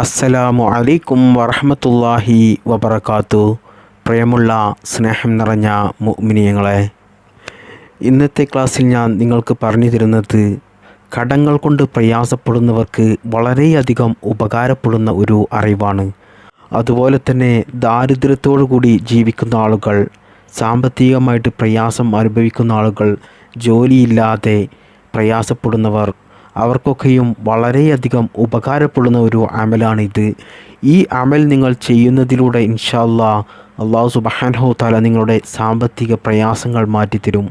അസ്സലാമു അലൈക്കും വറഹമത്തല്ലാഹി വബർക്കാത്തു പ്രിയമുള്ള സ്നേഹം നിറഞ്ഞ മുഅ്മിനീങ്ങളെ ഇന്നത്തെ ക്ലാസ്സിൽ ഞാൻ നിങ്ങൾക്ക് പറഞ്ഞു തരുന്നത് കടങ്ങൾ കൊണ്ട് പ്രയാസപ്പെടുന്നവർക്ക് വളരെയധികം ഉപകാരപ്പെടുന്ന ഒരു അറിവാണ്. അതുപോലെ തന്നെ ദാരിദ്ര്യത്തോടു കൂടി ജീവിക്കുന്ന ആളുകൾ സാമ്പത്തികമായിട്ട് പ്രയാസം അനുഭവിക്കുന്ന ആളുകൾ ജോലിയില്ലാതെ പ്രയാസപ്പെടുന്നവർ അവർക്കൊക്കെയും വളരെയധികം ഉപകാരപ്പെടുന്ന ഒരു അമലാണിത്. ഈ അമൽ നിങ്ങൾ ചെയ്യുന്നതിലൂടെ ഇൻഷാല്ല അള്ളാഹു സുബഹാനഹു താല നിങ്ങളുടെ സാമ്പത്തിക പ്രയാസങ്ങൾ മാറ്റിത്തരും.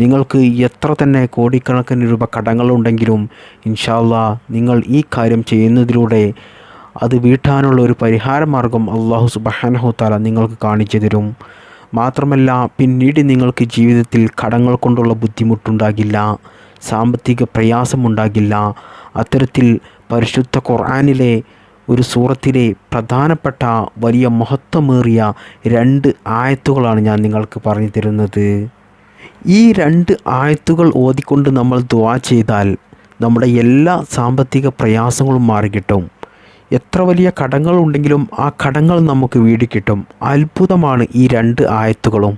നിങ്ങൾക്ക് എത്ര തന്നെ കോടിക്കണക്കിന് രൂപ കടങ്ങളുണ്ടെങ്കിലും ഇൻഷാല്ല നിങ്ങൾ ഈ കാര്യം ചെയ്യുന്നതിലൂടെ അത് വീട്ടാനുള്ള ഒരു പരിഹാര മാർഗം അള്ളാഹു സുബഹാനഹു താല നിങ്ങൾക്ക് കാണിച്ചു തരും. മാത്രമല്ല പിന്നീട് നിങ്ങൾക്ക് ജീവിതത്തിൽ കടങ്ങൾ കൊണ്ടുള്ള ബുദ്ധിമുട്ടുണ്ടാകില്ല. സാമ്പത്തിക പ്രയാസമുണ്ടാകില്ല. അത്തരത്തിൽ പരിശുദ്ധ ഖുർആാനിലെ ഒരു സൂറത്തിലെ പ്രധാനപ്പെട്ട വലിയ മഹത്വമേറിയ രണ്ട് ആയത്തുകളാണ് ഞാൻ നിങ്ങൾക്ക് പറഞ്ഞു തരുന്നത്. ഈ രണ്ട് ആയത്തുകൾ ഓതിക്കൊണ്ട് നമ്മൾ ദുവാ ചെയ്താൽ നമ്മുടെ എല്ലാ സാമ്പത്തിക പ്രയാസങ്ങളും മാറിക്കിട്ടും. എത്ര വലിയ കടങ്ങളുണ്ടെങ്കിലും ആ കടങ്ങൾ നമുക്ക് വീടി കിട്ടും. അത്ഭുതമാണ് ഈ രണ്ട് ആയത്തുകളും.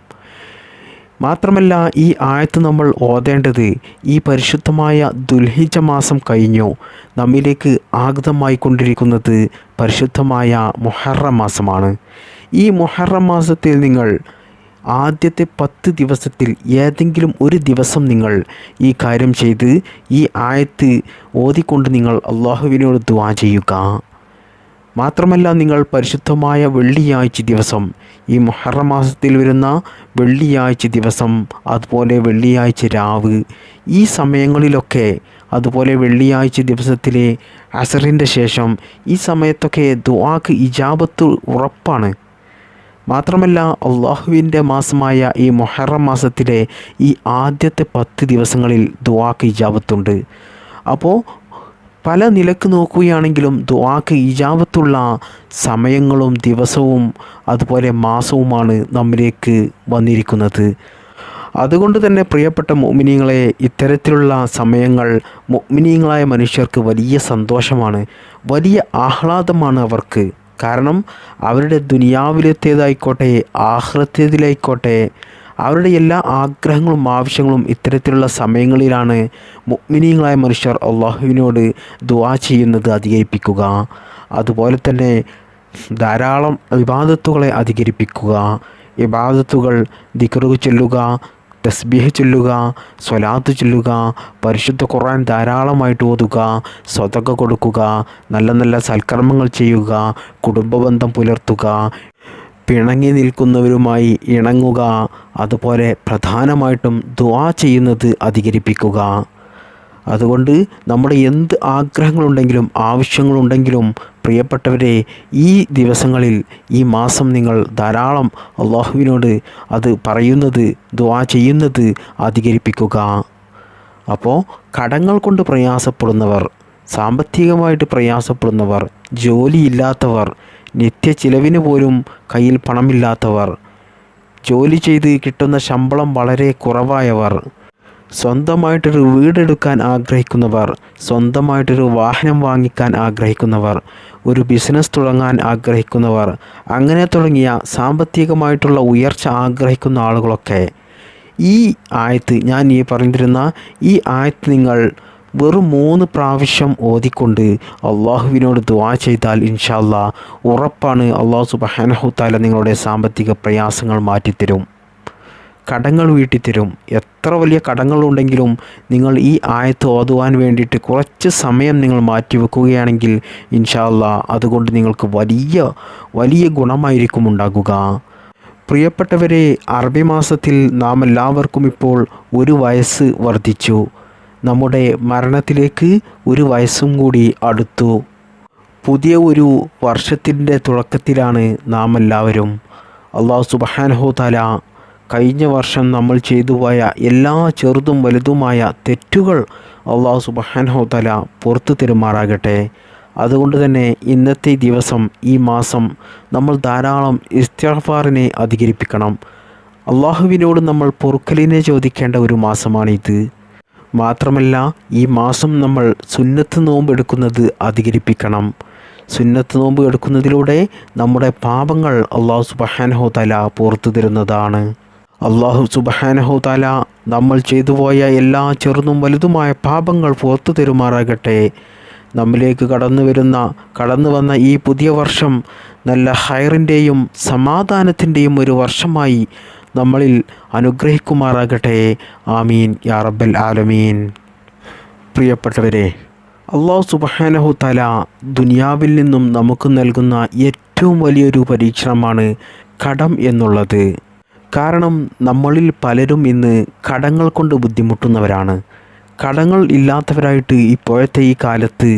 മാത്രമല്ല ഈ ആയത്ത് നമ്മൾ ഓതേണ്ടത് ഈ പരിശുദ്ധമായ ദുൽഹിജ മാസം കഴിഞ്ഞു. നമ്മിലേക്ക് ആഗതമായി കൊണ്ടിരിക്കുന്നത് പരിശുദ്ധമായ മുഹറം മാസമാണ്. ഈ മുഹറം മാസത്തിൽ നിങ്ങൾ ആദ്യത്തെ പത്ത് ദിവസത്തിൽ ഏതെങ്കിലും ഒരു ദിവസം നിങ്ങൾ ഈ കാര്യം ചെയ്ത് ഈ ആയത്ത് ഓതിക്കൊണ്ട് നിങ്ങൾ അള്ളാഹുവിനോട് ദുവാ ചെയ്യുക. മാത്രമല്ല നിങ്ങൾ പരിശുദ്ധമായ വെള്ളിയാഴ്ച ദിവസം ഈ മുഹറം മാസത്തിൽ വരുന്ന വെള്ളിയാഴ്ച ദിവസം അതുപോലെ വെള്ളിയാഴ്ച രാവ് ഈ സമയങ്ങളിലൊക്കെ അതുപോലെ വെള്ളിയാഴ്ച ദിവസത്തിലെ അസറിന്റെ ശേഷം ഈ സമയത്തൊക്കെ ദുവാക്ക് ഇജാബത്ത് ഉറപ്പാണ്. മാത്രമല്ല അള്ളാഹുവിന്റെ മാസമായ ഈ മൊഹറം മാസത്തിലെ ഈ ആദ്യത്തെ പത്ത് ദിവസങ്ങളിൽ ദുവാക്ക് ഇജാബത്തുണ്ട്. അപ്പോൾ പല നിലയ്ക്ക് നോക്കുകയാണെങ്കിലും ദുആക്ക് ഇജാബത്തുള്ള സമയങ്ങളും ദിവസവും അതുപോലെ മാസവുമാണ് നമ്മിലേക്ക് വന്നിരിക്കുന്നത്. അതുകൊണ്ട് തന്നെ പ്രിയപ്പെട്ട മുഅ്മിനീങ്ങളെ ഇത്തരത്തിലുള്ള സമയങ്ങൾ മോമിനിയങ്ങളായ മനുഷ്യർക്ക് വലിയ സന്തോഷമാണ് വലിയ ആഹ്ലാദമാണ് അവർക്ക്. കാരണം അവരുടെ ദുനിയാവിലത്തേതായിക്കോട്ടെ ആഹ്ലത്യത്തിലായിക്കോട്ടെ അവരുടെ എല്ലാ ആഗ്രഹങ്ങളും ആവശ്യങ്ങളും ഇത്തരത്തിലുള്ള സമയങ്ങളിലാണ് മുഗ്മിനീയങ്ങളായ മനുഷ്യർ അള്ളാഹുവിനോട് ദുവാ ചെയ്യുന്നത് അധികരിപ്പിക്കുക. അതുപോലെ തന്നെ ധാരാളം വിവാദത്തുകളെ അധികരിപ്പിക്കുക. ഇബാദത്തുകൾ ദിക്കറുക ചൊല്ലുക തസ്ബീഹ് ചൊല്ലുക സ്വലാത്ത് ചൊല്ലുക പരിശുദ്ധ ഖുർആൻ ധാരാളമായിട്ട് ഓതുക സ്വതക്ക കൊടുക്കുക നല്ല നല്ല സൽക്കർമ്മങ്ങൾ ചെയ്യുക കുടുംബബന്ധം പുലർത്തുക പിണങ്ങി നിൽക്കുന്നവരുമായി ഇണങ്ങുക അതുപോലെ പ്രധാനമായിട്ടും ദുവാ ചെയ്യുന്നത് അധികരിപ്പിക്കുക. അതുകൊണ്ട് നമ്മുടെ എന്ത് ആഗ്രഹങ്ങളുണ്ടെങ്കിലും ആവശ്യങ്ങളുണ്ടെങ്കിലും പ്രിയപ്പെട്ടവരെ ഈ ദിവസങ്ങളിൽ ഈ മാസം നിങ്ങൾ ധാരാളം അള്ളാഹുവിനോട് അത് പറയുന്നത് ദുവാ ചെയ്യുന്നത് അധികരിപ്പിക്കുക. അപ്പോൾ കടങ്ങൾ കൊണ്ട് പ്രയാസപ്പെടുന്നവർ സാമ്പത്തികമായിട്ട് പ്രയാസപ്പെടുന്നവർ ജോലിയില്ലാത്തവർ നിത്യ ചിലവിന് പോലും കയ്യിൽ പണമില്ലാത്തവർ. ജോലി ചെയ്ത് കിട്ടുന്ന ശമ്പളം വളരെ കുറവായവർ. സ്വന്തമായിട്ടൊരു വീടെടുക്കാൻ ആഗ്രഹിക്കുന്നവർ. സ്വന്തമായിട്ടൊരു വാഹനം വാങ്ങിക്കാൻ ആഗ്രഹിക്കുന്നവർ. ഒരു ബിസിനസ് തുടങ്ങാൻ ആഗ്രഹിക്കുന്നവർ. അങ്ങനെ തുടങ്ങിയ സാമ്പത്തികമായിട്ടുള്ള ഉയർച്ച ആഗ്രഹിക്കുന്ന ആളുകളൊക്കെ. ഈ ആയത്ത് ഞാൻ ഈ പറഞ്ഞിരുന്ന ഈ ആയത്ത് നിങ്ങൾ വെറും മൂന്ന് പ്രാവശ്യം ഓതിക്കൊണ്ട് അള്ളാഹുവിനോട് ദുവാ ചെയ്താൽ ഇൻഷാല്ല ഉറപ്പാണ് അള്ളാഹു താല നിങ്ങളുടെ സാമ്പത്തിക പ്രയാസങ്ങൾ മാറ്റിത്തരും. കടങ്ങൾ വീട്ടിത്തരും. എത്ര വലിയ കടങ്ങളുണ്ടെങ്കിലും നിങ്ങൾ ഈ ആയത്ത് ഓതുവാൻ വേണ്ടിയിട്ട് കുറച്ച് സമയം നിങ്ങൾ മാറ്റിവെക്കുകയാണെങ്കിൽ വെക്കുകയാണെങ്കിൽ ഇൻഷാല്ലാ അതുകൊണ്ട് നിങ്ങൾക്ക് വലിയ വലിയ ഗുണമായിരിക്കും ഉണ്ടാകുക. പ്രിയപ്പെട്ടവരെ അറബി മാസത്തിൽ നാം എല്ലാവർക്കും ഇപ്പോൾ ഒരു വയസ്സ് വർദ്ധിച്ചു. നമ്മുടെ മരണത്തിലേക്ക് ഒരു വയസ്സും കൂടി അടുത്തു. പുതിയ ഒരു വർഷത്തിന്റെ തുടക്കത്തിലാണ് നാം എല്ലാവരും അള്ളാഹു സുബഹാനഹു താല കഴിഞ്ഞ വർഷം നമ്മൾ ചെയ്തു പോയ എല്ലാ ചെറുതും വലുതുമായ തെറ്റുകൾ അള്ളാഹു സുബഹാനഹു താല പുറത്തു തരുമാറാകട്ടെ. അതുകൊണ്ട് തന്നെ ഇന്നത്തെ ദിവസം ഈ മാസം നമ്മൾ ധാരാളം ഇസ്തഫാറിനെ അധികരിപ്പിക്കണം. അള്ളാഹുവിനോട് നമ്മൾ പൊറുക്കലിനെ ചോദിക്കേണ്ട ഒരു മാസമാണിത്. മാത്രമല്ല ഈ മാസം നമ്മൾ സുന്നത്ത് നോമ്പ് എടുക്കുന്നത് അധികരിപ്പിക്കണം. സുന്നത്ത് നോമ്പ് എടുക്കുന്നതിലൂടെ നമ്മുടെ പാപങ്ങൾ അള്ളാഹു സുബഹാനഹോ തല പുറത്തു തരുന്നതാണ്. അള്ളാഹു സുബഹാനഹോ തല നമ്മൾ ചെയ്തു പോയ എല്ലാ ചെറുതും വലുതുമായ പാപങ്ങൾ പുറത്തു തരുമാറാകട്ടെ. നമ്മിലേക്ക് കടന്നു വരുന്ന കടന്നു വന്ന ഈ പുതിയ വർഷം നല്ല ഹയറിന്റെയും സമാധാനത്തിന്റെയും ഒരു വർഷമായി നമ്മളിൽ അനുഗ്രഹിക്കുമാറാകട്ടെ. ആമീൻ. യാ റബ്ബൽ ആലമീൻ. പ്രിയപ്പെട്ടവരെ അള്ളാഹു സുബഹാനഹു തല ദുനിയാവിൽ നിന്നും നമുക്ക് നൽകുന്ന ഏറ്റവും വലിയൊരു പരീക്ഷണമാണ് കടം എന്നുള്ളത്. കാരണം നമ്മളിൽ പലരും ഇന്ന് കടങ്ങൾ കൊണ്ട് ബുദ്ധിമുട്ടുന്നവരാണ്. കടങ്ങൾ ഇല്ലാത്തവരായിട്ട് ഇപ്പോഴത്തെ ഈ കാലത്ത്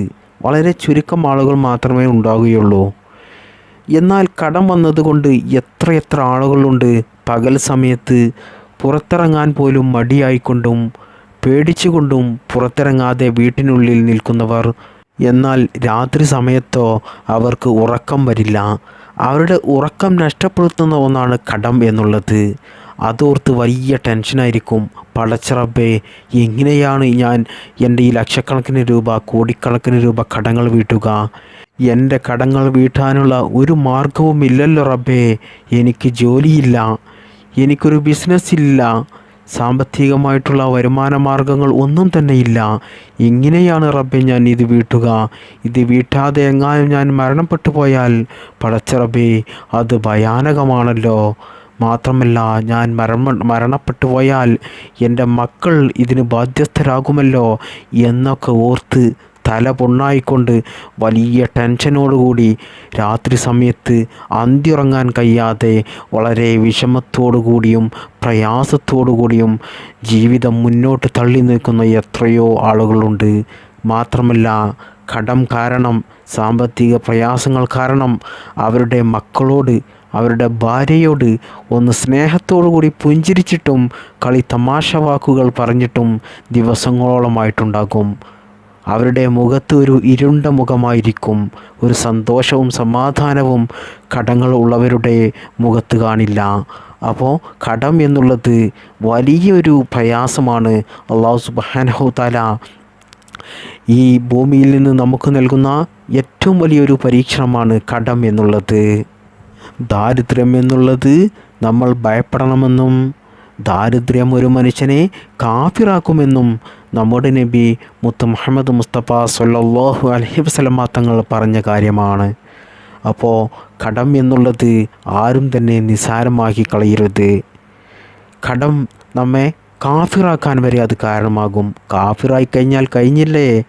വളരെ ചുരുക്കം ആളുകൾ മാത്രമേ ഉണ്ടാവുകയുള്ളൂ. എന്നാൽ കടം വന്നതുകൊണ്ട് എത്രയെത്ര ആളുകളുണ്ട്. പകൽ സമയത്ത് പുറത്തിറങ്ങാൻ പോലും മടിയായിക്കൊണ്ടും പേടിച്ചുകൊണ്ടും പുറത്തിറങ്ങാതെ വീട്ടിനുള്ളിൽ നിൽക്കുന്നവർ. എന്നാൽ രാത്രി സമയത്തോ അവർക്ക് ഉറക്കം വരില്ല. അവരുടെ ഉറക്കം നഷ്ടപ്പെടുത്തുന്ന ഒന്നാണ് കടം എന്നുള്ളത്. അതോർത്ത് വലിയ ടെൻഷനായിരിക്കും പടച്ചറബേ എങ്ങനെയാണ് ഞാൻ എന്റെ ഈ ലക്ഷക്കണക്കിന് രൂപ കോടിക്കണക്കിന് രൂപ കടങ്ങൾ വീട്ടുക? എന്റെ കടങ്ങൾ വീട്ടാനുള്ള ഒരു മാർഗവും ഇല്ലല്ലോ റബ്ബേ. എനിക്ക് ജോലിയില്ല. എനിക്കൊരു ബിസിനസ് ഇല്ല. സാമ്പത്തികമായിട്ടുള്ള വരുമാന മാർഗങ്ങൾ ഒന്നും തന്നെ ഇല്ല. എങ്ങനെയാണ് റബ്ബെ ഞാൻ ഇത് വീട്ടുക. ഇത് വീട്ടാതെ എങ്ങാനും ഞാൻ മരണപ്പെട്ടു പോയാൽ പടച്ച റബ്ബേ അത് ഭയാനകമാണല്ലോ. മാത്രമല്ല ഞാൻ മരണ മരണപ്പെട്ടു പോയാൽ എന്റെ മക്കൾ ഇതിന് ബാധ്യസ്ഥരാകുമല്ലോ എന്നൊക്കെ ഓർത്ത് തല പൊണ്ണായിക്കൊണ്ട് വലിയ ടെൻഷനോടുകൂടി രാത്രി സമയത്ത് അന്തിയുറങ്ങാൻ കഴിയാതെ വളരെ വിഷമത്തോടു കൂടിയും പ്രയാസത്തോടു കൂടിയും ജീവിതം മുന്നോട്ട് തള്ളി നിൽക്കുന്ന എത്രയോ ആളുകളുണ്ട്. മാത്രമല്ല കടം കാരണം സാമ്പത്തിക പ്രയാസങ്ങൾ കാരണം അവരുടെ മക്കളോട് അവരുടെ ഭാര്യയോട് ഒന്ന് സ്നേഹത്തോടു കൂടി പുഞ്ചിരിച്ചിട്ടും കളി തമാശ വാക്കുകൾ പറഞ്ഞിട്ടും ദിവസങ്ങളോളമായിട്ടുണ്ടാകും. അവരുടെ മുഖത്ത് ഒരു ഇരുണ്ട മുഖമായിരിക്കും. ഒരു സന്തോഷവും സമാധാനവും കടങ്ങൾ ഉള്ളവരുടെ മുഖത്ത് കാണില്ല. അപ്പോൾ കടം എന്നുള്ളത് വലിയൊരു പ്രയാസമാണ്. അള്ളാഹു സുബാനഹു താല ഈ ഭൂമിയിൽ നിന്ന് നമുക്ക് നൽകുന്ന ഏറ്റവും വലിയൊരു പരീക്ഷണമാണ് കടം എന്നുള്ളത്. ദാരിദ്ര്യം എന്നുള്ളത് നമ്മൾ ഭയപ്പെടണമെന്നും ദാരിദ്ര്യം ഒരു മനുഷ്യനെ കാഫിറാക്കുമെന്നും നമ്മുടെ നബി മുത്ത് മുഹമ്മദ് മുസ്തഫ സൊല്ലാഹു അലഹി വസ്ലമ തങ്ങൾ പറഞ്ഞ കാര്യമാണ്. അപ്പോൾ കടം എന്നുള്ളത് ആരും തന്നെ നിസാരമാക്കി കളയരുത്. കടം നമ്മെ കാഫിറാക്കാൻ വരെ അത് കാരണമാകും. കാഫിറായി കഴിഞ്ഞാൽ കഴിഞ്ഞില്ലേ?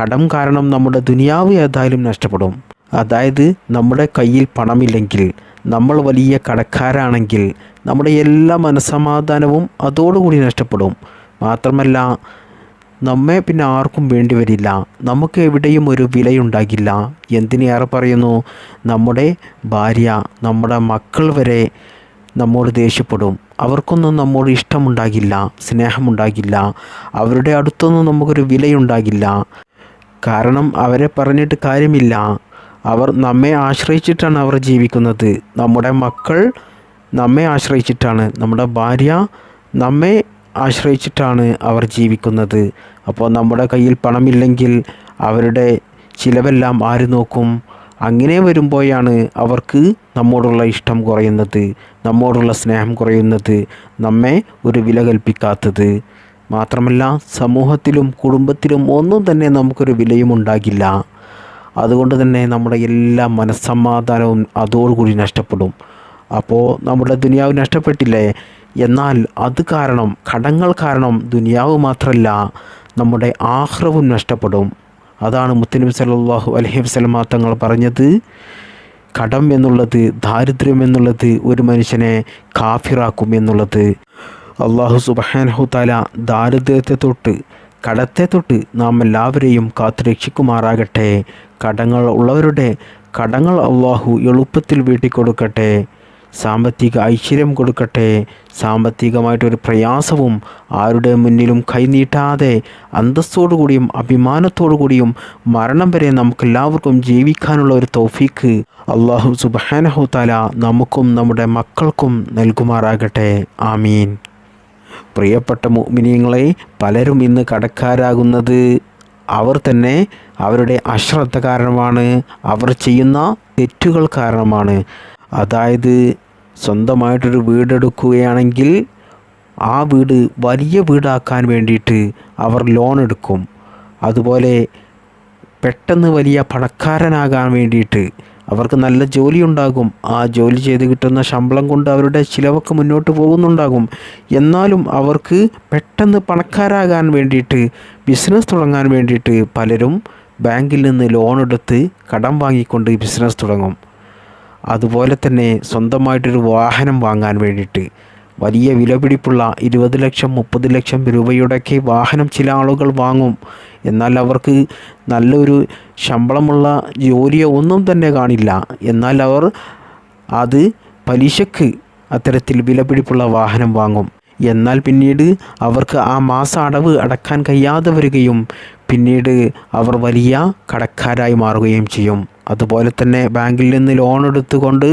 കടം കാരണം നമ്മുടെ ദുനിയാവ് ഏതായാലും നഷ്ടപ്പെടും. അതായത് നമ്മുടെ കയ്യിൽ പണമില്ലെങ്കിൽ നമ്മൾ വലിയ കടക്കാരാണെങ്കിൽ നമ്മുടെ എല്ലാ മനസ്സമാധാനവും അതോടുകൂടി നഷ്ടപ്പെടും. മാത്രമല്ല നമ്മെ പിന്നെ ആർക്കും വേണ്ടി വരില്ല. നമുക്ക് എവിടെയും ഒരു വിലയുണ്ടാകില്ല. എന്തിനേറെ പറയുന്നു? നമ്മുടെ ഭാര്യ നമ്മുടെ മക്കൾ വരെ നമ്മോട് ദേഷ്യപ്പെടും. അവർക്കൊന്നും നമ്മോട് ഇഷ്ടമുണ്ടാകില്ല സ്നേഹമുണ്ടാകില്ല. അവരുടെ അടുത്തൊന്നും നമുക്കൊരു വിലയുണ്ടാകില്ല. കാരണം അവരെ പറഞ്ഞിട്ട് കാര്യമില്ല. അവർ നമ്മെ ആശ്രയിച്ചിട്ടാണ് അവർ ജീവിക്കുന്നത്. നമ്മുടെ മക്കൾ നമ്മെ ആശ്രയിച്ചിട്ടാണ്. നമ്മുടെ ഭാര്യ നമ്മെ ആശ്രയിച്ചിട്ടാണ് അവർ ജീവിക്കുന്നത്. അപ്പോൾ നമ്മുടെ കയ്യിൽ പണമില്ലെങ്കിൽ അവരുടെ ചിലവെല്ലാം ആര് നോക്കും? അങ്ങനെ വരുമ്പോഴാണ് അവർക്ക് നമ്മോടുള്ള ഇഷ്ടം കുറയുന്നത്. നമ്മോടുള്ള സ്നേഹം കുറയുന്നത്. നമ്മെ ഒരു വില കൽപ്പിക്കാത്തത്. മാത്രമല്ല സമൂഹത്തിലും കുടുംബത്തിലും ഒന്നും തന്നെ നമുക്കൊരു വിലയും ഉണ്ടാകില്ല. അതുകൊണ്ട് തന്നെ നമ്മുടെ എല്ലാ മനസ്സമാധാനവും അതോടുകൂടി നഷ്ടപ്പെടും. അപ്പോൾ നമ്മുടെ ദുനിയാവ് നഷ്ടപ്പെട്ടില്ലേ? എന്നാൽ അത് കാരണം കടങ്ങൾ കാരണം ദുനിയാവ് മാത്രമല്ല നമ്മുടെ ആഹ്റവും നഷ്ടപ്പെടും. അതാണ് മുത്തനബി സല്ലാഹു അലഹി വസ്ലമ തങ്ങൾ പറഞ്ഞത്. കടം എന്നുള്ളത് ദാരിദ്ര്യം എന്നുള്ളത് ഒരു മനുഷ്യനെ കാഫിറാക്കും എന്നുള്ളത്. അള്ളാഹു സുബഹാനഹു താല ദാരിദ്ര്യത്തെ തൊട്ട് കടത്തെ തൊട്ട് നാം എല്ലാവരെയും കാത്തുരക്ഷിക്കുമാറാകട്ടെ. കടങ്ങൾ ഉള്ളവരുടെ കടങ്ങൾ അള്ളാഹു എളുപ്പത്തിൽ വീട്ടിക്കൊടുക്കട്ടെ. സാമ്പത്തിക ഐശ്വര്യം കൊടുക്കട്ടെ. സാമ്പത്തികമായിട്ടൊരു പ്രയാസവും ആരുടെ മുന്നിലും കൈനീട്ടാതെ അന്തസ്സോടുകൂടിയും അഭിമാനത്തോടുകൂടിയും മരണം വരെ നമുക്കെല്ലാവർക്കും ജീവിക്കാനുള്ള ഒരു തോഫീക്ക് അള്ളാഹു സുബാനഹു താല നമുക്കും നമ്മുടെ മക്കൾക്കും നൽകുമാറാകട്ടെ. ആമീൻ. പ്രിയപ്പെട്ട മോമിനിയങ്ങളെ പലരും ഇന്ന് കടക്കാരാകുന്നത് അവർ തന്നെ അവരുടെ അശ്രദ്ധ കാരണമാണ്. അവർ ചെയ്യുന്ന തെറ്റുകൾ കാരണമാണ്. അതായത് സ്വന്തമായിട്ടൊരു വീടെടുക്കുകയാണെങ്കിൽ ആ വീട് വലിയ വീടാക്കാൻ വേണ്ടിയിട്ട് അവർ ലോൺ എടുക്കും. അതുപോലെ പെട്ടെന്ന് വലിയ പണക്കാരനാകാൻ വേണ്ടിയിട്ട് അവർക്ക് നല്ല ജോലി ഉണ്ടാകും ആ ജോലി ചെയ്ത് കിട്ടുന്ന ശമ്പളം കൊണ്ട് അവരുടെ ചിലവൊക്കെ മുന്നോട്ട് പോകുന്നുണ്ടാകും. എന്നാലും അവർക്ക് പെട്ടെന്ന് പണക്കാരാകാൻ വേണ്ടിയിട്ട് ബിസിനസ് തുടങ്ങാൻ വേണ്ടിയിട്ട് പലരും ബാങ്കിൽ നിന്ന് ലോൺ എടുത്ത് കടം വാങ്ങിക്കൊണ്ട് ബിസിനസ് തുടങ്ങും. അതുപോലെ തന്നെ സ്വന്തമായിട്ടൊരു വാഹനം വാങ്ങാൻ വേണ്ടിയിട്ട്. വലിയ വിലപിടിപ്പുള്ള ഇരുപത് ലക്ഷം മുപ്പത് ലക്ഷം രൂപയുടെയൊക്കെ വാഹനം ചില ആളുകൾ വാങ്ങും. എന്നാൽ അവർക്ക് നല്ലൊരു ശമ്പളമുള്ള ജോലിയോ ഒന്നും തന്നെ കാണില്ല. എന്നാൽ അവർ അത് പലിശക്ക് അത്തരത്തിൽ വിലപിടിപ്പുള്ള വാഹനം വാങ്ങും. എന്നാൽ പിന്നീട് അവർക്ക് ആ മാസ അടവ് അടക്കാൻ കഴിയാതെ വരികയും പിന്നീട് അവർ വലിയ കടക്കാരായി മാറുകയും ചെയ്യും. അതുപോലെ തന്നെ ബാങ്കിൽ നിന്ന് ലോൺ എടുത്തുകൊണ്ട്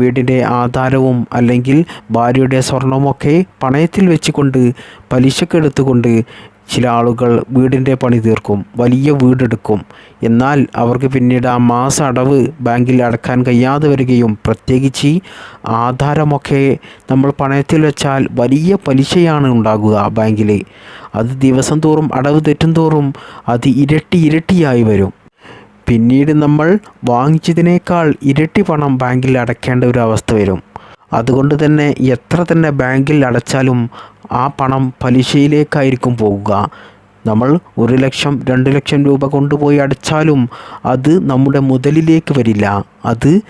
വീടിന്റെ ആധാരവും അല്ലെങ്കിൽ ഭാര്യയുടെ സ്വർണമൊക്കെ പണയത്തിൽ വെച്ചുകൊണ്ട് പലിശക്കെടുത്തുകൊണ്ട് ചില ആളുകൾ വീടിന്റെ പണി തീർക്കും വലിയ വീടെടുക്കും. എന്നാൽ അവർക്ക് പിന്നീട് ആ മാസ അടവ് ബാങ്കിൽ അടക്കാൻ കഴിയാതെ വരികയും പ്രത്യേകിച്ച് ആധാരമൊക്കെ നമ്മൾ പണയത്തിൽ വെച്ചാൽ വലിയ പലിശയാണ് ഉണ്ടാകുക ബാങ്കിലെ അത് ദിവസം തോറും അടവ് തെറ്റും തോറും അത് ഇരട്ടി ഇരട്ടിയായി വരും. പിന്നീട് നമ്മൾ വാങ്ങിച്ചതിനേക്കാൾ ഇരട്ടി പണം ബാങ്കിൽ അടയ്ക്കേണ്ട ഒരു അവസ്ഥ വരും. അതുകൊണ്ട് തന്നെ എത്ര തന്നെ ബാങ്കിൽ അടച്ചാലും ആ പണം പലിശയിലേക്കായിരിക്കും പോകുക. നമ്മൾ ഒരു ലക്ഷം രണ്ട് ലക്ഷം രൂപ കൊണ്ടുപോയി അടച്ചാലും അത് നമ്മുടെ മുതലിലേക്ക് വരില്ല. അത്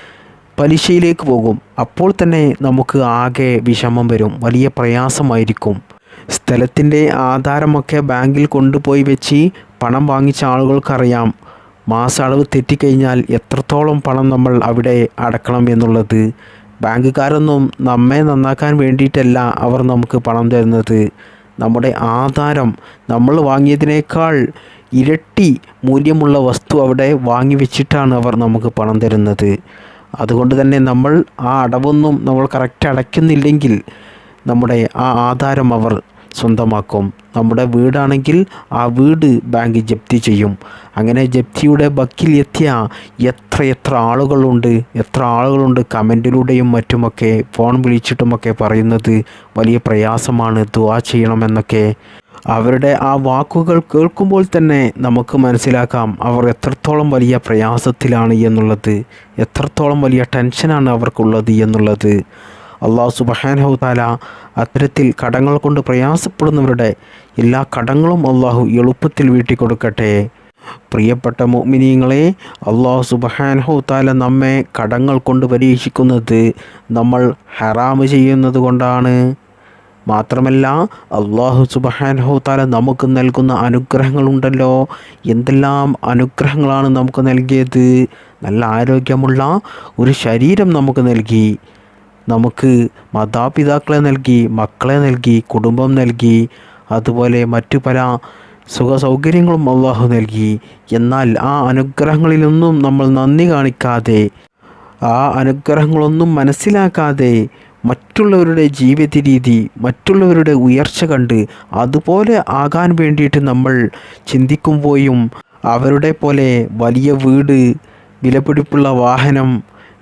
പലിശയിലേക്ക് പോകും. അപ്പോൾ തന്നെ നമുക്ക് ആകെ വിഷമം വരും. വലിയ പ്രയാസമായിരിക്കും. സ്ഥലത്തിന്റെ ആധാരമൊക്കെ ബാങ്കിൽ കൊണ്ടുപോയി വെച്ച് പണം വാങ്ങിച്ച ആളുകൾക്കറിയാം. മാസ അളവ് തെറ്റിക്കഴിഞ്ഞാൽ എത്രത്തോളം പണം നമ്മൾ അവിടെ അടക്കണം എന്നുള്ളത് ബാങ്കുകാരൊന്നും നമ്മെ നന്നാക്കാൻ വേണ്ടിയിട്ടല്ല അവർ നമുക്ക് പണം തരുന്നത്. നമ്മുടെ ആധാരം നമ്മൾ വാങ്ങിയതിനേക്കാൾ ഇരട്ടി മൂല്യമുള്ള വസ്തു അവിടെ വാങ്ങി വെച്ചിട്ടാണ് അവർ നമുക്ക് പണം തരുന്നത്. അതുകൊണ്ട് തന്നെ നമ്മൾ ആ അടവൊന്നും നമ്മൾ കറക്റ്റ് അടയ്ക്കുന്നില്ലെങ്കിൽ നമ്മുടെ ആ ആധാരം അവർ സ്വന്തമാക്കും. നമ്മുടെ വീടാണെങ്കിൽ ആ വീട് ബാങ്ക് ജപ്തി ചെയ്യും. അങ്ങനെ ജപ്തിയുടെ ബക്കിൽ എത്തിയ എത്ര എത്ര ആളുകളുണ്ട് എത്ര ആളുകളുണ്ട് കമന്റിലൂടെയും മറ്റുമൊക്കെ ഫോൺ വിളിച്ചിട്ടുമൊക്കെ പറയുന്നത് വലിയ പ്രയാസമാണ് ദുവാ ചെയ്യണമെന്നൊക്കെ. അവരുടെ ആ വാക്കുകൾ കേൾക്കുമ്പോൾ തന്നെ നമുക്ക് മനസ്സിലാക്കാം അവർ എത്രത്തോളം വലിയ പ്രയാസത്തിലാണ് എന്നുള്ളത് എത്രത്തോളം വലിയ ടെൻഷനാണ് അവർക്കുള്ളത് എന്നുള്ളത്. അള്ളാഹു സുബഹാനഹു താല അത്തരത്തിൽ കടങ്ങൾ കൊണ്ട് പ്രയാസപ്പെടുന്നവരുടെ എല്ലാ കടങ്ങളും അള്ളാഹു എളുപ്പത്തിൽ വീട്ടിക്കൊടുക്കട്ടെ. പ്രിയപ്പെട്ട മോമിനിയങ്ങളെ അള്ളാഹു സുബഹാനഹു താല നമ്മെ കടങ്ങൾ കൊണ്ട് പരീക്ഷിക്കുന്നത് നമ്മൾ ഹറാമ് ചെയ്യുന്നത് കൊണ്ടാണ്. മാത്രമല്ല അള്ളാഹു സുബഹാൻ താല നമുക്ക് നൽകുന്ന അനുഗ്രഹങ്ങളുണ്ടല്ലോ. എന്തെല്ലാം അനുഗ്രഹങ്ങളാണ് നമുക്ക് നൽകിയത്? നല്ല ആരോഗ്യമുള്ള ഒരു ശരീരം നമുക്ക് നൽകി. നമുക്ക് മാതാപിതാക്കളെ നൽകി മക്കളെ നൽകി കുടുംബം നൽകി അതുപോലെ മറ്റു പല സുഖ സൗകര്യങ്ങളും അള്ളാഹു നൽകി. എന്നാൽ ആ അനുഗ്രഹങ്ങളിലൊന്നും നമ്മൾ നന്ദി കാണിക്കാതെ ആ അനുഗ്രഹങ്ങളൊന്നും മനസ്സിലാക്കാതെ മറ്റുള്ളവരുടെ ജീവിത രീതി മറ്റുള്ളവരുടെ ഉയർച്ച കണ്ട് അതുപോലെ ആകാൻ വേണ്ടിയിട്ട് നമ്മൾ ചിന്തിക്കുമ്പോഴും അവരുടെ പോലെ വലിയ വീട് വിലപിടിപ്പുള്ള വാഹനം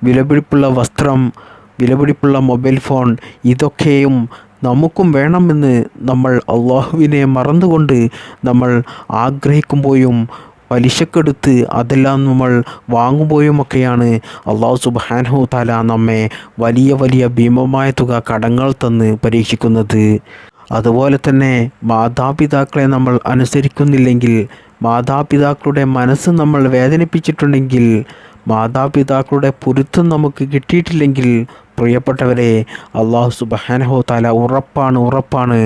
വിലപിടിപ്പുള്ള വസ്ത്രം വിലപിടിപ്പുള്ള മൊബൈൽ ഫോൺ ഇതൊക്കെയും നമുക്കും വേണമെന്ന് നമ്മൾ അള്ളാഹുവിനെ മറന്നുകൊണ്ട് നമ്മൾ ആഗ്രഹിക്കുമ്പോഴും പലിശക്കെടുത്ത് അതെല്ലാം നമ്മൾ വാങ്ങുമ്പോഴുമൊക്കെയാണ് അള്ളാഹു സുബാനഹു താല നമ്മെ വലിയ വലിയ ഭീമമായ തുക കടങ്ങൾ തന്ന് പരീക്ഷിക്കുന്നത്. അതുപോലെ തന്നെ മാതാപിതാക്കളെ നമ്മൾ അനുസരിക്കുന്നില്ലെങ്കിൽ മാതാപിതാക്കളുടെ മനസ്സ് നമ്മൾ വേദനിപ്പിച്ചിട്ടുണ്ടെങ്കിൽ മാതാപിതാക്കളുടെ പൊരുത്തം നമുക്ക് കിട്ടിയിട്ടില്ലെങ്കിൽ പ്രിയപ്പെട്ടവരെ അള്ളാഹു സുബഹാനഹോ താല ഉറപ്പാണ് ഉറപ്പാണ്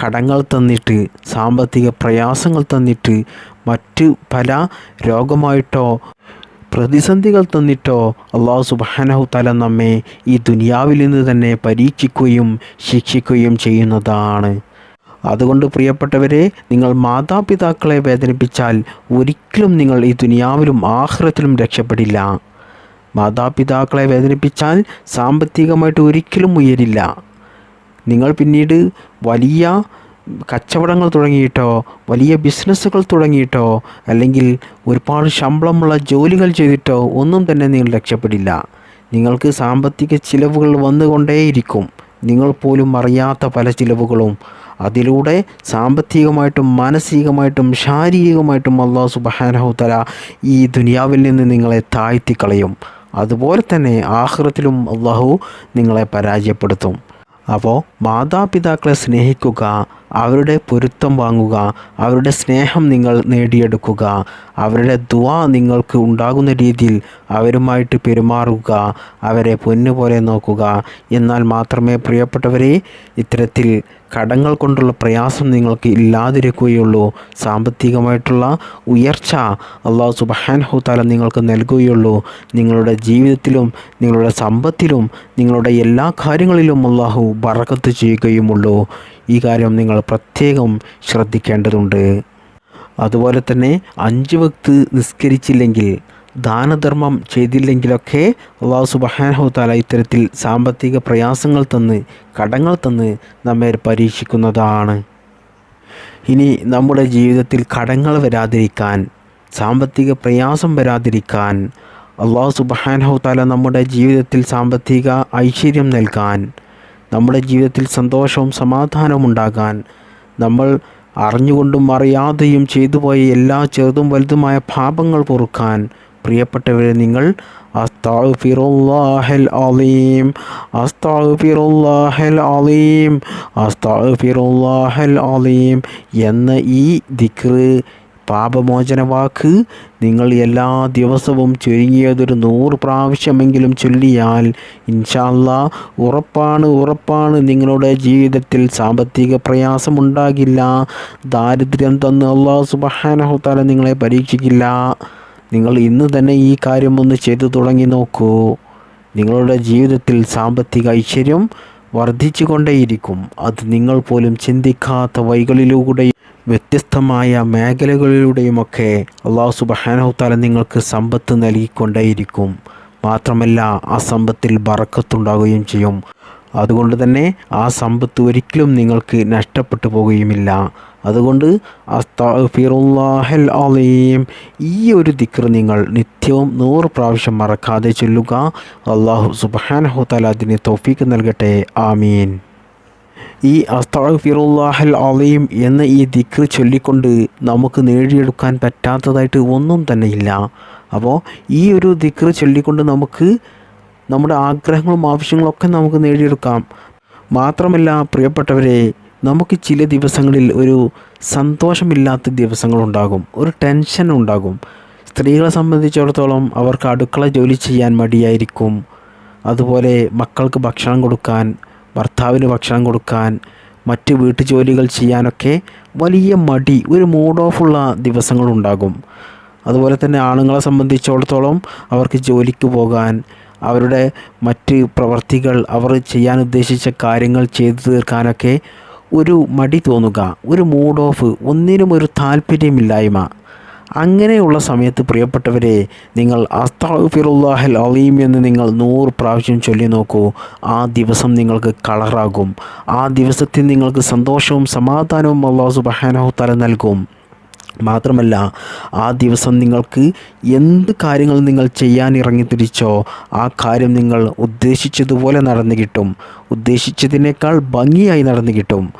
കടങ്ങൾ തന്നിട്ട് സാമ്പത്തിക പ്രയാസങ്ങൾ തന്നിട്ട് മറ്റ് പല രോഗമായിട്ടോ പ്രതിസന്ധികൾ തന്നിട്ടോ അള്ളാഹു സുബാനഹു തല നമ്മെ ഈ ദുനിയാവിൽ നിന്ന് തന്നെ പരീക്ഷിക്കുകയും ശിക്ഷിക്കുകയും ചെയ്യുന്നതാണ്. അതുകൊണ്ട് പ്രിയപ്പെട്ടവരെ നിങ്ങൾ മാതാപിതാക്കളെ വേദനിപ്പിച്ചാൽ ഒരിക്കലും നിങ്ങൾ ഈ ദുനിയാവിലും ആഹ്റത്തിലും രക്ഷപ്പെടില്ല. മാതാപിതാക്കളെ വേദനിപ്പിച്ചാൽ സാമ്പത്തികമായിട്ട് ഒരിക്കലും ഉയരില്ല. നിങ്ങൾ പിന്നീട് വലിയ കച്ചവടങ്ങൾ തുടങ്ങിയിട്ടോ വലിയ ബിസിനസ്സുകൾ തുടങ്ങിയിട്ടോ അല്ലെങ്കിൽ ഒരുപാട് ശമ്പളമുള്ള ജോലികൾ ചെയ്തിട്ടോ ഒന്നും തന്നെ നിങ്ങൾ രക്ഷപ്പെടില്ല. നിങ്ങൾക്ക് സാമ്പത്തിക ചിലവുകൾ വന്നുകൊണ്ടേയിരിക്കും. നിങ്ങൾ പോലും അറിയാത്ത പല ചിലവുകളും. അതിലൂടെ സാമ്പത്തികമായിട്ടും മാനസികമായിട്ടും ശാരീരികമായിട്ടും അള്ളാഹു സുബഹാനഹുത്തല ഈ ദുനിയാവിൽ നിന്ന് നിങ്ങളെ താഴ്ത്തിക്കളയും. അതുപോലെ തന്നെ ആഹ്റത്തിലും അള്ളാഹു നിങ്ങളെ പരാജയപ്പെടുത്തും. അപ്പോൾ മാതാപിതാക്കളെ സ്നേഹിക്കുക അവരുടെ പൊരുത്തം വാങ്ങുക അവരുടെ സ്നേഹം നിങ്ങൾ നേടിയെടുക്കുക അവരുടെ ദുവാ നിങ്ങൾക്ക് ഉണ്ടാകുന്ന രീതിയിൽ അവരുമായിട്ട് പെരുമാറുക അവരെ പൊന്നുപോലെ നോക്കുക. എന്നാൽ മാത്രമേ പ്രിയപ്പെട്ടവരെ ഇത്തരത്തിൽ കടങ്ങൾ കൊണ്ടുള്ള പ്രയാസം നിങ്ങൾക്ക് ഇല്ലാതിരിക്കുകയുള്ളൂ. സാമ്പത്തികമായിട്ടുള്ള ഉയർച്ച അള്ളാഹു സുബഹാൻഹു താല നിങ്ങൾക്ക് നൽകുകയുള്ളൂ. നിങ്ങളുടെ ജീവിതത്തിലും നിങ്ങളുടെ സമ്പത്തിലും നിങ്ങളുടെ എല്ലാ കാര്യങ്ങളിലും അള്ളാഹു ബറക്കത്ത് ചെയ്യുകയുമുള്ളൂ. ഈ കാര്യം നിങ്ങൾ പ്രത്യേകം ശ്രദ്ധിക്കേണ്ടതുണ്ട്. അതുപോലെ തന്നെ അഞ്ച് വക്ത് നിസ്കരിച്ചില്ലെങ്കിൽ ദാനധർമ്മം ചെയ്തില്ലെങ്കിലൊക്കെ അള്ളാഹു സുബഹാനഹു താല ഇത്തരത്തിൽ സാമ്പത്തിക പ്രയാസങ്ങൾ തന്ന് കടങ്ങൾ തന്ന് നമ്മെ പരീക്ഷിക്കുന്നതാണ്. ഇനി നമ്മുടെ ജീവിതത്തിൽ കടങ്ങൾ വരാതിരിക്കാൻ സാമ്പത്തിക പ്രയാസം വരാതിരിക്കാൻ അള്ളാഹു സുബഹാനഹു താല നമ്മുടെ ജീവിതത്തിൽ സാമ്പത്തിക ഐശ്വര്യം നൽകാൻ നമ്മുടെ ജീവിതത്തിൽ സന്തോഷവും സമാധാനവും ഉണ്ടാകാൻ നമ്മൾ അറിഞ്ഞുകൊണ്ടും അറിയാതെയും ചെയ്തു പോയ എല്ലാ ചെറുതും വലുതുമായ പാപങ്ങൾ പൊറുക്കാൻ പ്രിയപ്പെട്ടവരെ നിങ്ങൾ അലീം അലീം അലീം എന്ന ഈ ദിക്റ് പാപമോചന വാക്ക് നിങ്ങൾ എല്ലാ ദിവസവും ചുരുങ്ങിയതൊരു നൂറ് പ്രാവശ്യമെങ്കിലും ചൊല്ലിയാൽ ഇൻഷാല്ല ഉറപ്പാണ് ഉറപ്പാണ് നിങ്ങളുടെ ജീവിതത്തിൽ സാമ്പത്തിക പ്രയാസമുണ്ടാകില്ല ദാരിദ്ര്യം തന്ന് അള്ളാഹു സുബഹാനഹുത്താല നിങ്ങളെ പരീക്ഷിക്കില്ല. നിങ്ങൾ ഇന്ന് തന്നെ ഈ കാര്യം ഒന്ന് ചെയ്തു തുടങ്ങി നോക്കൂ. നിങ്ങളുടെ ജീവിതത്തിൽ സാമ്പത്തിക ഐശ്വര്യം വർദ്ധിച്ചു കൊണ്ടേയിരിക്കും അത് നിങ്ങൾ പോലും ചിന്തിക്കാത്ത വൈകളിലൂടെ വ്യത്യസ്തമായ മേഖലകളിലൂടെയുമൊക്കെ അള്ളാഹു സുബഹാനഹുത്താല നിങ്ങൾക്ക് സമ്പത്ത് നൽകിക്കൊണ്ടേയിരിക്കും. മാത്രമല്ല ആ സമ്പത്തിൽ ബറക്കത്തുണ്ടാകുകയും ചെയ്യും. അതുകൊണ്ട് തന്നെ ആ സമ്പത്ത് ഒരിക്കലും നിങ്ങൾക്ക് നഷ്ടപ്പെട്ടു പോകുകയുമില്ല. അതുകൊണ്ട് അസ്താഫിറുല്ലാഹൽ അലീം. ഈ ഒരു ദിക്ർ നിങ്ങൾ നിത്യവും നൂറ് പ്രാവശ്യം മറക്കാതെ ചൊല്ലുക. അള്ളാഹു സുബഹാനഹുത്താല അതിന് തോഫീക്ക് നൽകട്ടെ. ആമീൻ. ഈ അസ്താഫിറുല്ലാഹൽ അലീം എന്ന ഈ ദിക്ർ ചൊല്ലിക്കൊണ്ട് നമുക്ക് നേടിയെടുക്കാൻ പറ്റാത്തതായിട്ട് ഒന്നും തന്നെ ഇല്ല അപ്പോൾ ഈ ഒരു ദിക്ർ ചൊല്ലിക്കൊണ്ട് നമുക്ക് നമ്മുടെ ആഗ്രഹങ്ങളും ആവശ്യങ്ങളും ഒക്കെ നമുക്ക് നേടിയെടുക്കാം. മാത്രമല്ല പ്രിയപ്പെട്ടവരെ നമുക്ക് ചില ദിവസങ്ങളിൽ ഒരു സന്തോഷമില്ലാത്ത ദിവസങ്ങളുണ്ടാകും. ഒരു ടെൻഷൻ ഉണ്ടാകും. സ്ത്രീകളെ സംബന്ധിച്ചിടത്തോളം അവർക്ക് അടുക്കള ജോലി ചെയ്യാൻ മടിയായിരിക്കും. അതുപോലെ മക്കൾക്ക് ഭക്ഷണം കൊടുക്കാൻ ഭർത്താവിന് ഭക്ഷണം കൊടുക്കാൻ മറ്റ് വീട്ടു ജോലികൾ ചെയ്യാനൊക്കെ വലിയ മടി ഒരു മൂഡ് ഓഫുള്ള ദിവസങ്ങളുണ്ടാകും. അതുപോലെ തന്നെ ആണുങ്ങളെ സംബന്ധിച്ചിടത്തോളം അവർക്ക് ജോലിക്ക് പോകാൻ അവരുടെ മറ്റ് പ്രവർത്തികൾ അവർ ചെയ്യാൻ ഉദ്ദേശിച്ച കാര്യങ്ങൾ ചെയ്തു തീർക്കാനൊക്കെ ഒരു മടി തോന്നുക ഒരു മൂഡ് ഓഫ് ഒന്നിനും ഒരു താല്പര്യമില്ലായ്മ. അങ്ങനെയുള്ള സമയത്ത് പ്രിയപ്പെട്ടവരെ നിങ്ങൾ അസ്താഫിറുല്ലാഹൽ അലീം എന്ന് നിങ്ങൾ നൂറ് പ്രാവശ്യം ചൊല്ലി നോക്കൂ. ആ ദിവസം നിങ്ങൾക്ക് കളറാകും. ആ ദിവസത്തിൽ നിങ്ങൾക്ക് സന്തോഷവും സമാധാനവും അള്ളാഹു സുബഹാനഹു തല നൽകും. മാത്രമല്ല ആ ദിവസം നിങ്ങൾക്ക് എന്ത് കാര്യങ്ങൾ നിങ്ങൾ ചെയ്യാൻ ഇറങ്ങി തിരിച്ചോ ആ കാര്യം നിങ്ങൾ ഉദ്ദേശിച്ചതുപോലെ നടന്നു കിട്ടും. ഉദ്ദേശിച്ചതിനേക്കാൾ ഭംഗിയായി നടന്നു കിട്ടും.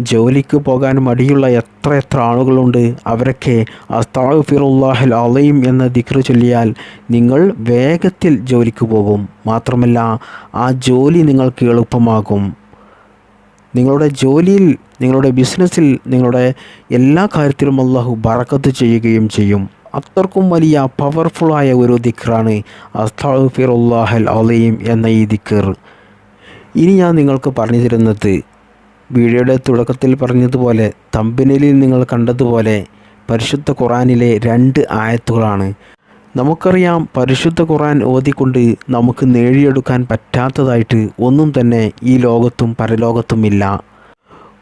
ജോലിക്ക് പോകാൻ മടിയുള്ള എത്ര എത്ര ആളുകളുണ്ട്. അവരൊക്കെ അസ്താഫിറുല്ലാഹൽ അലയും എന്ന ദിക്ർ ചൊല്ലിയാൽ നിങ്ങൾ വേഗത്തിൽ ജോലിക്ക് പോകും. മാത്രമല്ല ആ ജോലി നിങ്ങൾക്ക് എളുപ്പമാകും. നിങ്ങളുടെ ജോലിയിൽ നിങ്ങളുടെ ബിസിനസ്സിൽ നിങ്ങളുടെ എല്ലാ കാര്യത്തിലും അള്ളാഹു ബറക്കത്ത് ചെയ്യുകയും ചെയ്യും. അത്രക്കും വലിയ പവർഫുള്ളായ ഒരു ദിക്റാണ് അസ്താഫിറുല്ലാഹൽ അലയും എന്ന ഈ ദിക്കർ ഇനി ഞാൻ നിങ്ങൾക്ക് പറഞ്ഞു തരുന്നത് വീഡിയോയുടെ തുടക്കത്തിൽ പറഞ്ഞതുപോലെ തമ്പനിലിൽ നിങ്ങൾ കണ്ടതുപോലെ പരിശുദ്ധ ഖുറാനിലെ രണ്ട് ആയത്തുകളാണ്. നമുക്കറിയാം പരിശുദ്ധ ഖുറാൻ ഓതിക്കൊണ്ട് നമുക്ക് നേടിയെടുക്കാൻ പറ്റാത്തതായിട്ട് ഒന്നും തന്നെ ഈ ലോകത്തും പരലോകത്തുമില്ല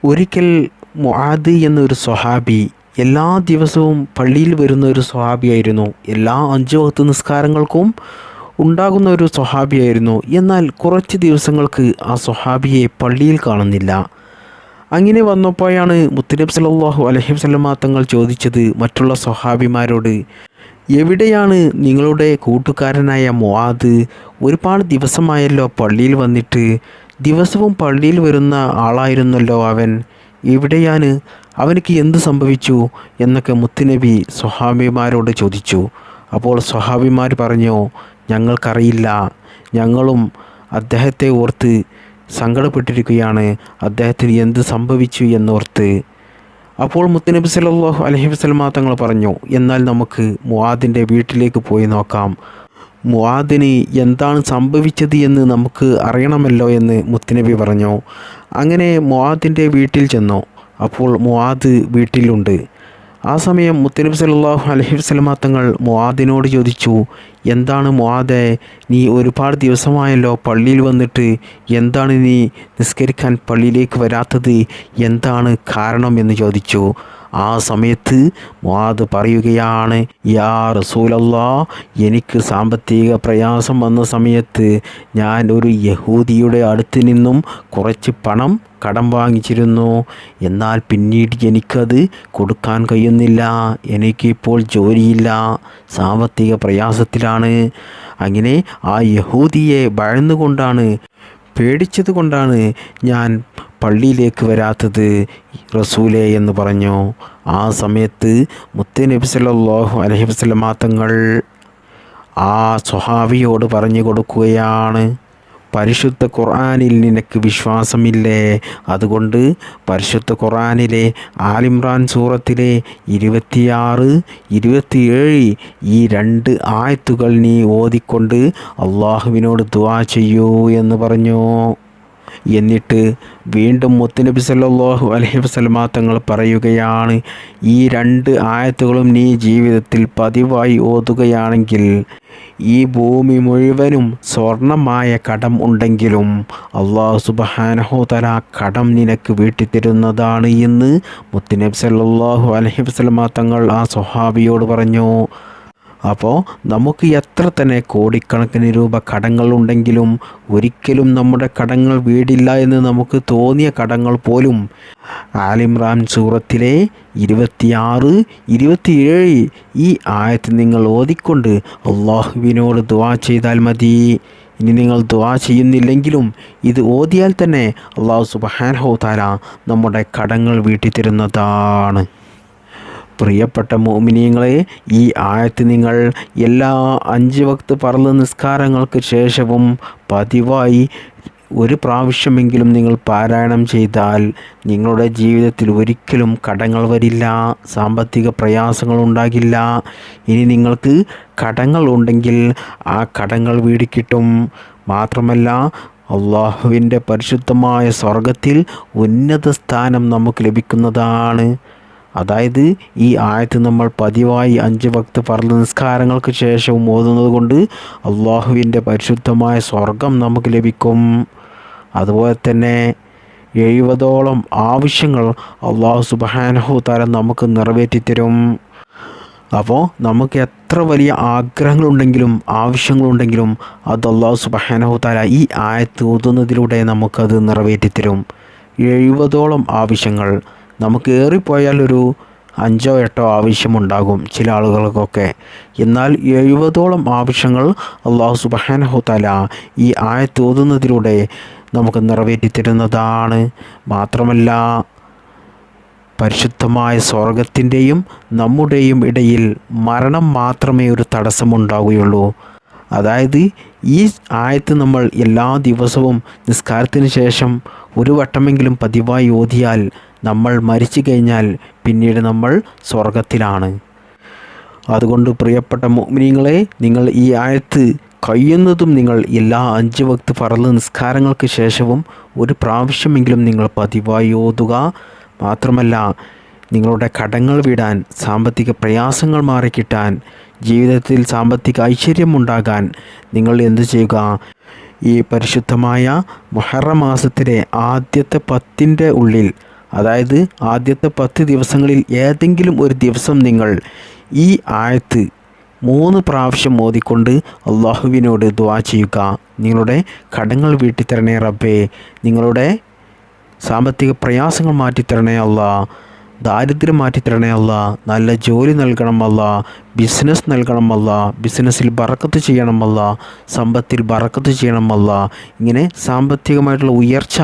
ഒരിക്കൽ മുആദ് എന്നൊരു സ്വഹാബി എല്ലാ ദിവസവും പള്ളിയിൽ വരുന്ന ഒരു സ്വഹാബിയായിരുന്നു എല്ലാ അഞ്ച് വക്ത് നിസ്കാരങ്ങൾക്കും ഉണ്ടാകുന്ന ഒരു സ്വഹാബിയായിരുന്നു എന്നാൽ കുറച്ച് ദിവസങ്ങൾക്ക് ആ സ്വഹാബിയെ പള്ളിയിൽ കാണുന്നില്ല. അങ്ങനെ വന്നപ്പോഴാണ് മുത്തനബ് സലാഹു അലഹി വസല്ലമ തങ്ങൾ ചോദിച്ചത് മറ്റുള്ള സ്വഹാബിമാരോട് എവിടെയാണ് നിങ്ങളുടെ കൂട്ടുകാരനായ മുആദ്? ഒരുപാട് ദിവസമായല്ലോ പള്ളിയിൽ വന്നിട്ട് ദിവസവും പള്ളിയിൽ വരുന്ന ആളായിരുന്നല്ലോ അവൻ. എവിടെയാണ് അവനക്ക് എന്ത് സംഭവിച്ചു എന്നൊക്കെ മുത്തുനബി സ്വഹാബിമാരോട് ചോദിച്ചു. അപ്പോൾ സ്വഹാബിമാർ പറഞ്ഞു ഞങ്ങൾക്കറിയില്ല. ഞങ്ങളും അദ്ദേഹത്തെ ഓർത്ത് സങ്കടപ്പെട്ടിരിക്കുകയാണ്. അദ്ദേഹത്തിന് എന്ത് സംഭവിച്ചു എന്നോർത്ത്. അപ്പോൾ മുത്തനബി സല്ലല്ലാഹു അലഹി വസല്ലമ തങ്ങൾ പറഞ്ഞു എന്നാൽ നമുക്ക് മുവാദിന്റെ വീട്ടിലേക്ക് പോയി നോക്കാം. മുആദിന് എന്താണ് സംഭവിച്ചത് എന്ന് നമുക്ക് അറിയണമല്ലോ എന്ന് മുത്തുനബി പറഞ്ഞു. അങ്ങനെ മുവാദിന്റെ വീട്ടിൽ ചെന്നു. അപ്പോൾ മുവാദ് വീട്ടിലുണ്ട്. ആ സമയം മുത്തനബി സലാഹു അലഹി വസ്ലമാ തങ്ങൾ മുവാദിനോട് ചോദിച്ചു എന്താണ് മുവാദെ നീ ഒരുപാട് ദിവസമായല്ലോ പള്ളിയിൽ വന്നിട്ട്. എന്താണ് നീ നിസ്കരിക്കാൻ പള്ളിയിലേക്ക് വരാത്തത്? എന്താണ് കാരണം? എന്ന് ചോദിച്ചു. ആ സമയത്ത് മുആദ് പറയുകയാണ് യാ റസൂലല്ലാ എനിക്ക് സാമ്പത്തിക പ്രയാസം വന്ന സമയത്ത് ഞാൻ ഒരു യഹൂദിയുടെ അടുത്ത് നിന്നും കുറച്ച് പണം കടം വാങ്ങിച്ചിരുന്നു. എന്നാൽ പിന്നീട് എനിക്കത് കൊടുക്കാൻ കഴിയുന്നില്ല. എനിക്കിപ്പോൾ ജോലിയില്ല. സാമ്പത്തിക പ്രയാസത്തിലാണ്. അങ്ങനെ ആ യഹൂദിയെ ഭയന്നുകൊണ്ടാണ് പേടിച്ചത് കൊണ്ടാണ് ഞാൻ പള്ളിയിലേക്ക് വരാത്തത് റസൂലെ എന്ന് പറഞ്ഞു. ആ സമയത്ത് മുത്തനബി സല്ലല്ലാഹു അലഹി വസല്ലമ തങ്ങൾ ആ സ്വഹാവിയോട് പറഞ്ഞു കൊടുക്കുകയാണ് പരിശുദ്ധ ഖുർആാനിൽ നിനക്ക് വിശ്വാസമില്ലേ? അതുകൊണ്ട് പരിശുദ്ധ ഖുർആാനിലെ ആലിമ്രാൻ സൂറത്തിലെ ഇരുപത്തിയാറ് ഇരുപത്തിയേഴ് ഈ രണ്ട് ആയത്തുകൾ നീ ഓതിക്കൊണ്ട് അള്ളാഹുവിനോട് ദുവാ ചെയ്യൂ എന്ന് പറഞ്ഞു. എന്നിട്ട് വീണ്ടും മുത്തുനബി സല്ലാഹു അലഹി വസല്ലമ തങ്ങൾ പറയുകയാണ് ഈ രണ്ട് ആയത്തുകളും നീ ജീവിതത്തിൽ പതിവായി ഓതുകയാണെങ്കിൽ ഈ ഭൂമി മുഴുവനും സ്വർണമായ കടം ഉണ്ടെങ്കിലും അള്ളാഹു സുബഹാനഹോതല കടം നിനക്ക് വീട്ടിത്തരുന്നതാണ് എന്ന് മുത്തുനബി സല്ലാഹു അലഹി വസല്ലമ തങ്ങൾ ആ സ്വഹാബിയോട് പറഞ്ഞു. അപ്പോൾ നമുക്ക് എത്ര തന്നെ കോടിക്കണക്കിന് രൂപ കടങ്ങളുണ്ടെങ്കിലും ഒരിക്കലും നമ്മുടെ കടങ്ങൾ വീടില്ല എന്ന് നമുക്ക് തോന്നിയ കടങ്ങൾ പോലും. ആലിമ്രാൻ സൂറത്തിലെ ഇരുപത്തിയാറ് ഇരുപത്തിയേഴ് ഈ ആയത്ത് നിങ്ങൾ ഓതിക്കൊണ്ട് അള്ളാഹുവിനോട് ദുവാ ചെയ്താൽ മതി. ഇനി നിങ്ങൾ ദുവാ ചെയ്യുന്നില്ലെങ്കിലും ഇത് ഓതിയാൽ തന്നെ അള്ളാഹു സുബ്ഹാനഹു താര നമ്മുടെ കടങ്ങൾ വീട്ടിത്തരുന്നതാണ്. പ്രിയപ്പെട്ട മോമിനിയങ്ങളെ ഈ ആയത്ത് നിങ്ങൾ എല്ലാ അഞ്ച് വക്ത് പറlı നിസ്കാരങ്ങൾക്ക് ശേഷവും പതിവായി ഒരു പ്രാവശ്യമെങ്കിലും നിങ്ങൾ പാരായണം ചെയ്താൽ നിങ്ങളുടെ ജീവിതത്തിൽ ഒരിക്കലും കടങ്ങൾ വരില്ല സാമ്പത്തിക പ്രയാസങ്ങൾ ഉണ്ടാകില്ല. ഇനി നിങ്ങൾക്ക് കടങ്ങൾ ഉണ്ടെങ്കിൽ ആ കടങ്ങൾ വീടിക്കിട്ടും. മാത്രമല്ല അള്ളാഹുവിന്റെ പരിശുദ്ധമായ സ്വർഗത്തിൽ ഉന്നത സ്ഥാനം നമുക്ക് ലഭിക്കുന്നതാണ്. അതായത് ഈ ആയത്ത് നമ്മൾ പതിവായി അഞ്ച് ഭക്ത പറlı നിസ്കാരങ്ങൾക്ക് ശേഷവും ഓതുന്നത് കൊണ്ട് അള്ളാഹുവിന്റെ പരിശുദ്ധമായ സ്വർഗം നമുക്ക് ലഭിക്കും. അതുപോലെ തന്നെ എഴുപതോളം ആവശ്യങ്ങൾ അള്ളാഹു സുബാനഹു താരം നമുക്ക് നിറവേറ്റിത്തരും. അപ്പോൾ നമുക്ക് എത്ര വലിയ ആഗ്രഹങ്ങളുണ്ടെങ്കിലും ആവശ്യങ്ങളുണ്ടെങ്കിലും അത് അള്ളാഹു സുബാനഹു താര ഈ ആയത്ത് ഓതുന്നതിലൂടെ നമുക്കത് നിറവേറ്റിത്തരും. എഴുപതോളം ആവശ്യങ്ങൾ നമുക്ക് ഏറിപ്പോയാൽ ഒരു അഞ്ചോ എട്ടോ ആവശ്യമുണ്ടാകും ചില ആളുകൾക്കൊക്കെ. എന്നാൽ എഴുപതോളം ആവശ്യങ്ങൾ അള്ളാഹു സുബഹാനഹു തല ഈ ആയത്ത് ഓതുന്നതിലൂടെ നമുക്ക് നിറവേറ്റിത്തരുന്നതാണ്. മാത്രമല്ല പരിശുദ്ധമായ സ്വർഗത്തിന്റെയും നമ്മുടെയും ഇടയിൽ മരണം മാത്രമേ ഒരു തടസ്സമുണ്ടാവുകയുള്ളൂ. അതായത് ഈ ആയത്ത് നമ്മൾ എല്ലാ ദിവസവും നിസ്കാരത്തിന് ശേഷം ഒരു വട്ടമെങ്കിലും പതിവായി ഓതിയാൽ നമ്മൾ മരിച്ചു കഴിഞ്ഞാൽ പിന്നീട് നമ്മൾ സ്വർഗത്തിലാണ് അതുകൊണ്ട് പ്രിയപ്പെട്ട മോമിനിങ്ങളെ നിങ്ങൾ ഈ ആയത്ത് കഴിയുന്നതും നിങ്ങൾ എല്ലാ അഞ്ച് വക്ത് പറന്ന് നിസ്കാരങ്ങൾക്ക് ശേഷവും ഒരു പ്രാവശ്യമെങ്കിലും നിങ്ങൾ പതിവായി ഓതുക. മാത്രമല്ല നിങ്ങളുടെ കടങ്ങൾ വിടാൻ സാമ്പത്തിക പ്രയാസങ്ങൾ മാറിക്കിട്ടാൻ ജീവിതത്തിൽ സാമ്പത്തിക ഐശ്വര്യം ഉണ്ടാകാൻ നിങ്ങൾ എന്തു ചെയ്യുക? ഈ പരിശുദ്ധമായ മുഹറം മാസത്തിലെ ആദ്യത്തെ പത്തിന്റെ ഉള്ളിൽ അതായത് ആദ്യത്തെ പത്ത് ദിവസങ്ങളിൽ ഏതെങ്കിലും ഒരു ദിവസം നിങ്ങൾ ഈ ആഴത്ത് മൂന്ന് പ്രാവശ്യം മോദിക്കൊണ്ട് അള്ളാഹുവിനോട് ദ്വാ ചെയ്യുക. നിങ്ങളുടെ കടങ്ങൾ വീട്ടിത്തരണേ റബ്ബേ. നിങ്ങളുടെ സാമ്പത്തിക പ്രയാസങ്ങൾ മാറ്റിത്തരണേ അല്ല ദാരിദ്ര്യം മാറ്റിത്തരണേ അല്ല നല്ല ജോലി നൽകണമല്ല ബിസിനസ് നൽകണമല്ല ബിസിനസ്സിൽ ബറക്കത്ത് ചെയ്യണമല്ല സമ്പത്തിൽ ബറക്കത്ത് ചെയ്യണമല്ല ഇങ്ങനെ സാമ്പത്തികമായിട്ടുള്ള ഉയർച്ച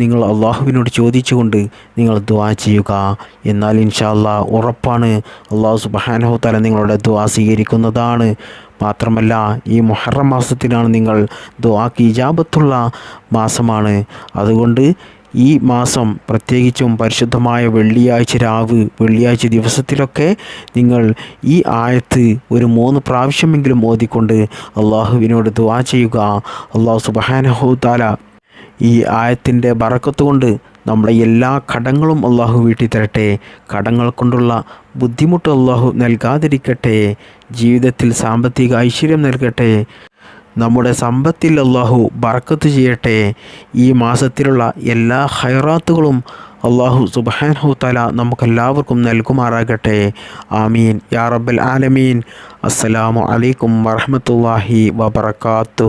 നിങ്ങൾ അള്ളാഹുവിനോട് ചോദിച്ചുകൊണ്ട് നിങ്ങൾ ദുആ ചെയ്യുക. എന്നാൽ ഇൻഷാല്ല ഉറപ്പാണ് അള്ളാഹു സുബാനഹു തല നിങ്ങളുടെ ദുആ സ്വീകരിക്കുന്നതാണ്. മാത്രമല്ല ഈ മുഹറം മാസത്തിലാണ് നിങ്ങൾ ദ്വാക്ക് ഇജാബത്തുള്ള മാസമാണ്. അതുകൊണ്ട് ഈ മാസം പ്രത്യേകിച്ചും പരിശുദ്ധമായ വെള്ളിയാഴ്ച രാവ് വെള്ളിയാഴ്ച ദിവസത്തിലൊക്കെ നിങ്ങൾ ഈ ആയത്ത് ഒരു മൂന്ന് പ്രാവശ്യമെങ്കിലും ഓതിക്കൊണ്ട് അള്ളാഹുവിനോട് ദുവാ ചെയ്യുക. അള്ളാഹു സുബാനഹു താല ഈ ആയത്തിന്റെ കൊണ്ട് നമ്മുടെ എല്ലാ കടങ്ങളും അള്ളാഹു വീട്ടി തരട്ടെ കടങ്ങൾ കൊണ്ടുള്ള ബുദ്ധിമുട്ട് അള്ളാഹു നൽകാതിരിക്കട്ടെ. ജീവിതത്തിൽ സാമ്പത്തിക ഐശ്വര്യം നൽകട്ടെ. നമ്മുടെ സമ്പത്തിൽ അള്ളാഹു ബറക്കത്ത് ചെയ്യട്ടെ. ഈ മാസത്തിലുള്ള എല്ലാ ഹൈറാത്തുകളും അള്ളാഹു സുബാൻഹു തല നമുക്കെല്ലാവർക്കും നൽകുമാറാകട്ടെ. ആമീൻ. യാ റബ്ബൽ ആലമീൻ. അസ്സലാമു അലൈക്കും വറഹമത്തല്ലാഹി വബർക്കാത്തു